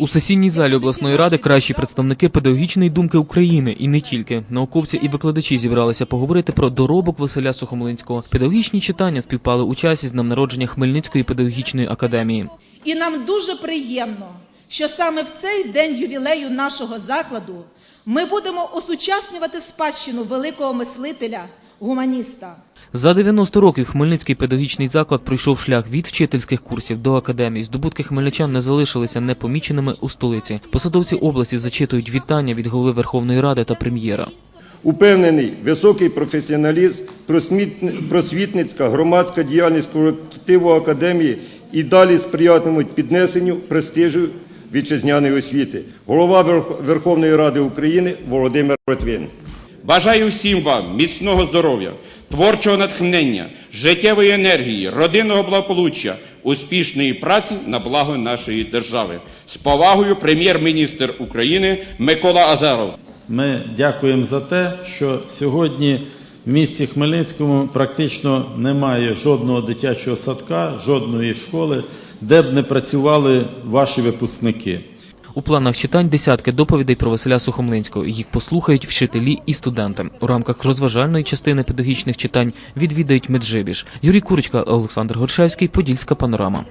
У сесійній залі обласної ради кращі представники педагогічної думки України і не тільки науковці і викладачі зібралися поговорити про доробок Василя Сухомлинського. Педагогічні читання співпали у часі з днем народження Хмельницької педагогічної академії. І нам дуже приємно, що саме в цей день ювілею нашого закладу ми будемо осучаснювати спадщину великого мислителя, гуманіста. За 90 років Хмельницький педагогічний заклад пройшов шлях від вчительських курсів до академії. Здобутки хмельничан не залишилися непоміченими у столиці. Посадовці області зачитують вітання від голови Верховної Ради та прем'єра. Упевнений, високий професіоналізм, просвітницька громадська діяльність колективу академії і далі сприятимуть піднесенню престижу вітчизняної освіти. Голова Верх- Верховної Ради України Володимир Литвин. Бажаю всім вам міцного здоров'я, творчого натхнення, життєвої енергії, родинного благополуччя, успішної праці на благо нашої держави. З повагою прем'єр-міністр України Микола Азаров. Ми дякуємо за те, що сьогодні в місті Хмельницькому практично немає жодного дитячого садка, жодної школи, де б не працювали ваші випускники. У планах читань десятки доповідей про Василя Сухомлинського. Їх послухають вчителі і студенти. У рамках розважальної частини педагогічних читань відвідають Меджибіж. Юрій Курочка, Олександр Горшевський, Подільська панорама.